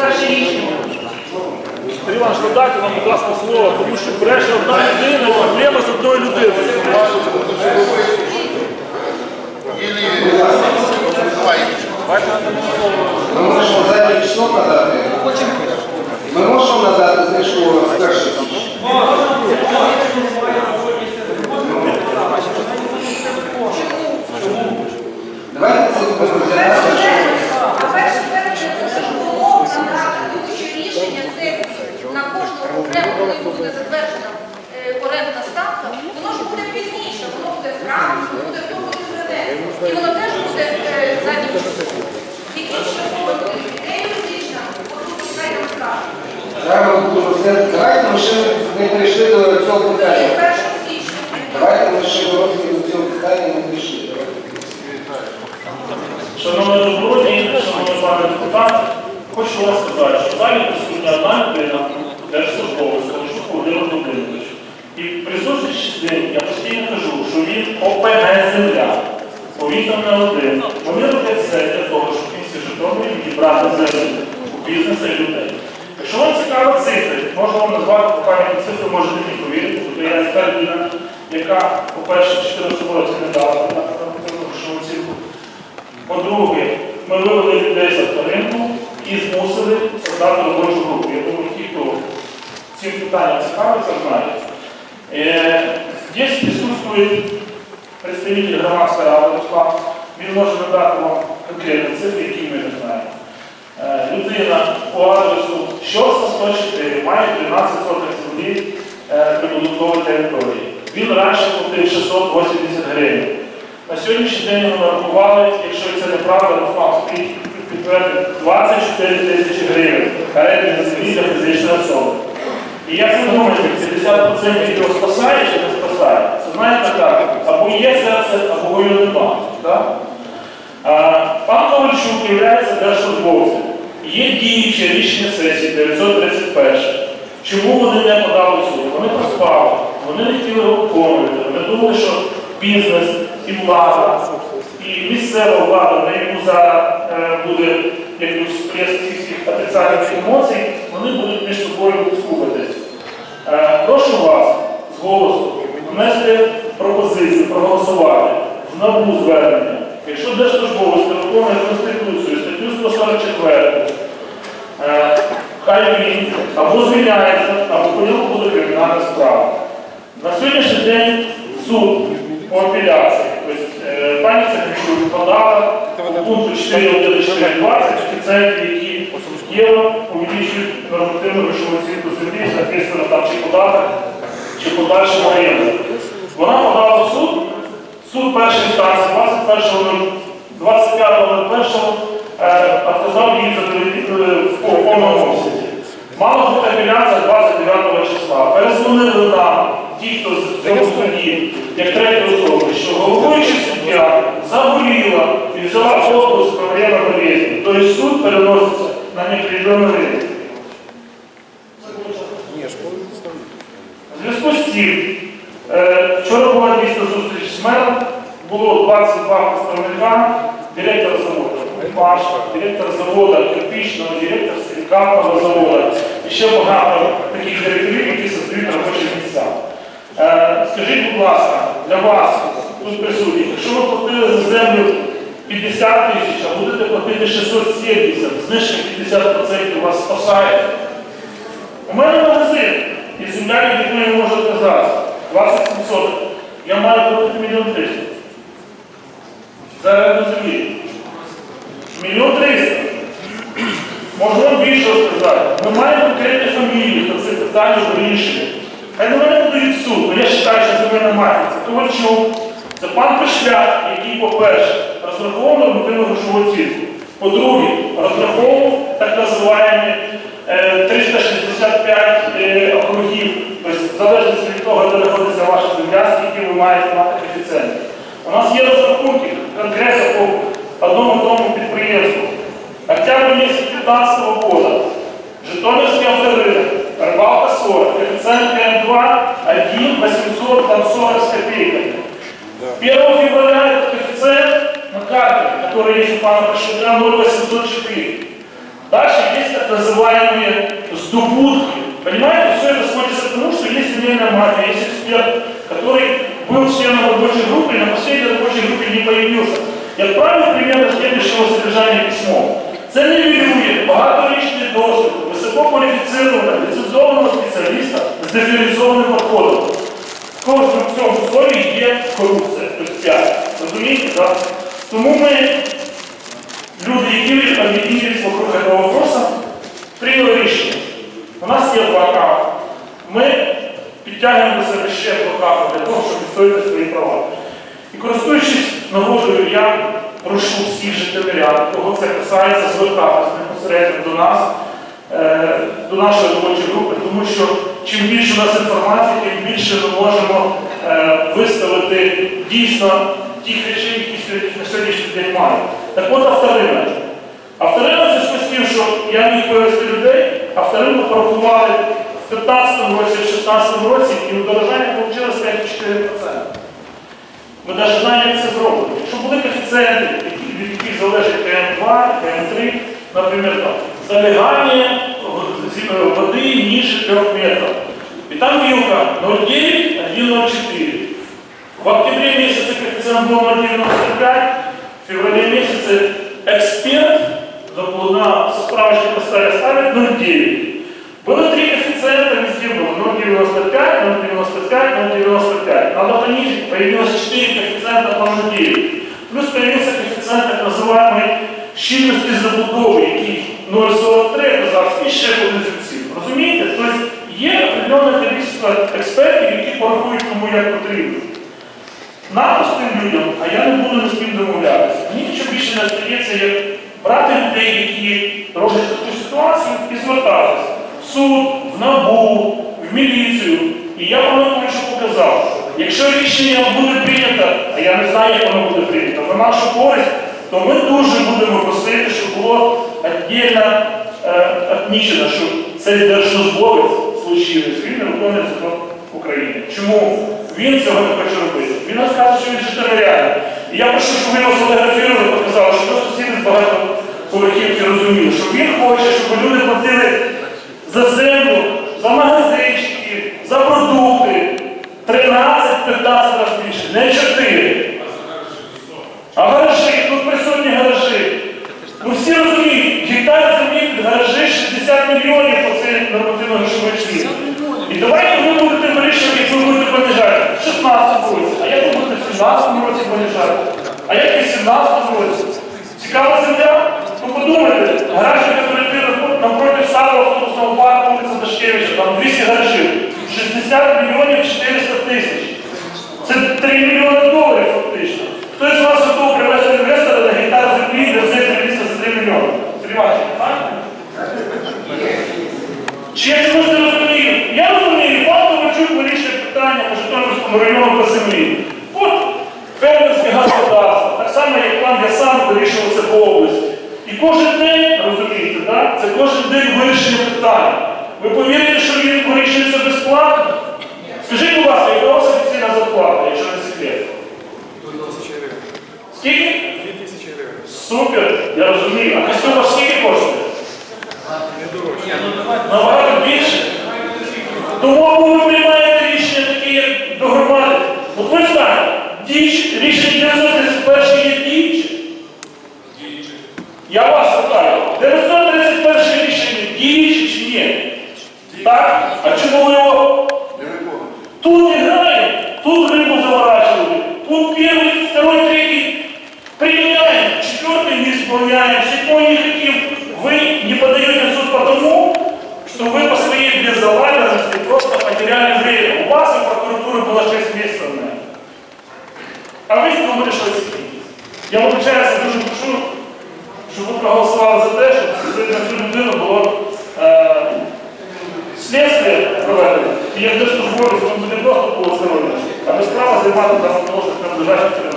ваше рішення. Сергій Іванович, дайте вам, будь ласка, слово, тому що бреше одна людина, і проблема з одною людиною. Ми можемо число надати. Ми можемо надати знижку з першої січня. Давайте це будемо розглядати. А перше березня це було тому що рішення сесії на кожного окремо, коли буде затверджена е, орендна ставка, воно ж буде пізніше, воно буде зранку, буде хто буде звернеться. І воно теж буде е, нам скаже. Зараз ми. Давайте ми ще не прийшли до цього питання. Давайте ми ще до розгляду цього питання не прийшли. Шановні добродії, шановні пане депутат, хочу вас сказати, що в залі присутня одна людина, держслужбовець, Ковальчук Володимир Володимирович. І при зустрічі з ним я постійно кажу, що він ОПГ земля, повітом не один. Вони роблять все для того, щоб в місті Житомирі відібрати землю у бізнесу і людей. Якщо вам цікаві цифри, можу вам назвати покані цифри, можете мені повірити, бо я людина, яка, по-перше, 14 році не дала на грошову оцінку. По-друге, ми вивели людей з авторинку і змусили создати робочу групу. Я думаю, ті, хто цим питанням цікавиться, знають. Здесь присутствует представитель громадської ради. Він може надати вам конкретні цифри, які ми не знаємо. Е, Людина по адресу 104 має 12 соток землі е, прибудинкової території. Він раніше платив 680 гривень. На сьогоднішній день ми нарахували, якщо це неправда, Руслан підтвердить 24 тисячі гривень орендної землі для фізичної особи. І як ви думаєте, 50% його спасає чи не спасає? Знаєте так, або є серце, або його нема. Пан Ковальчук є держслужбовцем. Є діюче рішення сесії 931. Чому вони не подали суд? Вони проспали, вони не хотіли виконувати. Вони думали, що бізнес і влада, і місцева влада, на яку зараз е, буде всплеск всіх емоцій, вони будуть між собою скупитись. Е, Прошу вас з голосу внести проголосувати в набу звернення. Якщо держслужбовець виконує Конституцію, статтю 144, е, хай він або звільняється, або по ньому буде кримінальна справа. На сьогоднішній день суд по апеляції, тобто е, пані Цеханчук подала по пункту 4.1.4.20 офіцерів, які суттєво увеличують нормативну грошову оцінку землі, написано там чи податок, чи подальшому оренду. Вона подала в суд, суд першої інстанції 25.01 е, отказав їй задовольнити в повному обсязі. Мала бути апеляція 29 числа. Перезвонили нам ті, хто з цього суді, як треті особи, що головуючий суддя заболіла і взяла отпуск воєнному болезні. Тобто суд переноситься на неопределенне время. У зв'язку з цим, е, вчора була дійсно зустріч з мером, було 22 представника, директор заводу Паш, директор заводу, кирпичного, директор силікатного заводу. І ще багато таких директорів, які создають робочі місця. Е, Скажіть, будь ласка, для вас, тут присутніх, якщо ви платили за землю 50 тисяч, а будете платити 670, знижка 50% вас спасає. У мене магазин, і земля, від якої я можу відказатися, 27 соток. Я маю платити мільйон триста. За оренду землі. Мільйон триста. Можу вам більше сказати. Ми маємо конкретні фамілії, хто це питання вирішує. Хай на мене подають суд, бо я вважаю, що земельна мафія. Це Ковальчук, це пан Пешляк, який, по-перше, розраховував нормативну грошову оцінку. По-друге, розраховував так називаємо е, 365 е, округів, тобто в залежності від того, де знаходиться ваша земля, скільки ви маєте мати коефіцієнтів. У нас є розрахунки конкретно по одному тому підприємству. Октябрь місяць 15 года. Житомирский авторынок, рыбалка 40, коэффициент КМ2 1 800 там 40 с копейками. 1 февраля этот коэффициент на карте, который есть у пана Пашина, 0,804. Дальше есть так называемые сдобутки. Понимаете, все это сводится к тому, что есть земельная мафия, есть эксперт, который был членом рабочей группы на последней рабочей группе не появился. Я отправлю примерно следующего содержания письмо. Це нивелює багаторічний досвід висококваліфіцированого ліцензованого спеціаліста з диференційованим підходом. В кожному цьому слові є корупція, тобто п'ять. Розумієте, так? Тому ми, люди, які об'єднались вокруг цього вопроса, прийняли рішення. У нас є адвокат. Ми підтягнемо до себе ще адвоката для того, щоб відстояти свої права. І користуючись нагодою, я прошу всіх жителів, кого це касається, звертатися безпосередньо до нас, е, до нашої робочої групи, тому що чим більше у нас інформації, тим більше ми можемо е, виставити дійсно ті речей, які на сьогоднішній день маємо. Так от авторина. Авторина це з тим, що я міг вивезти людей, авторину порахували в 15 році, в 16 році, і удорожання вийшло 5,4%. Ми навіть знаємо, як це зроблено. Якщо були коефіцієнти, які- від яких залежить КМ2, КМ3, наприклад, там, залягання з- води ніже 3 метрів. І там вілка 0,9, 1,04. В октябре месяце коэффициент был 0,95, в феврале месяце эксперт на со справочной поставили ставит 0,9. Было три коэффициента, везде было 0,95, 0,95, 0,95. Надо понизить, появилось 4 коэффициента по 0,9. Плюс появился коэффициент так называемой щільності забудови, який 0,43 оказався і ще один заців. Розумієте? Тобто є определенне кількість експертів, які порахують кому як потрібно. Нам, простим людям, а я не буду ні з ким домовлятися. Мені нічого більше не остається, як брати людей, які роблять таку ситуацію, і звертатися в суд, в НАБУ, в міліцію. І я вам що показав. Якщо рішення буде прийнято, а я не знаю, як воно буде прийнято, на нашу користь, то ми дуже будемо просити, щоб було віддільно е, відмічено, що цей держслужбовець случився, він не виконує закон України. Чому він цього не хоче робити? Він нам каже, що він житомирянин. І я прошу, щоб ви його сфотографували, показали, що сусіди з багатоповерхівки розуміли, що він хоче, щоб люди платили за землю, за магазинчики, за продукти 13-15 разів більше, не 4. А гаражі, тут присутні гаражі. Ну всі розуміють, гектар землі під гаражі 60 мільйонів по цей нормативно грошовий. І давайте ви будете вирішувати, як ви будете понижати. В 16 році, а як ви будете в 17 році понижати? А як і в 17 році? Цікава земля? Ну подумайте, гаражі кооперативу напроти старого автобусного парку вулиця Дашкевича, там 200 гаражів. 60 мільйонів 400 тисяч. Це 3 мільйони доларів фактично. Хто з вас готов привезти інвестора на гектар землі для центру міста за 3 мільйони? Стрівайте, так? Чи я чомусь не розумію? Я розумію, пан Ковальчук вирішує питання по Житомирському району по землі. От фермерське господарство, так само, як пан я сам вирішував це по області. І кожен день, так? це кожен день вирішення питання. Ви повірите, що він вирішується безплатно? Скажіть, будь ласка, яка у вас офіційна зарплата, якщо не секрет? Скільки? Супер, я розумію. А костюм вас скільки коштує? Набагато більше. Тому ви приймаєте рішення такі, як до громади. От ви знаєте, діючі, рішення 931 є діюче. Я вас питаю, 931 рішення діюче чи ні? Так? А чому ви його Тут играем, тут рыбу заворачивали Пункт первый, второй, третий применяем, четвертый не исполняем, седьмой не хотим. Вы не подаете в суд потому, что вы по своей беззалаганности просто потеряли время. У вас и прокуратуры было 6 месяцев на это. А ви думали, що це Я вибачаюся, дуже прошу, щоб ви проголосували за те, щоб на цю людину було е, слідство проведено. І як держслужбовець, він буде просто голосувати, а без права займати там можливість на ближайших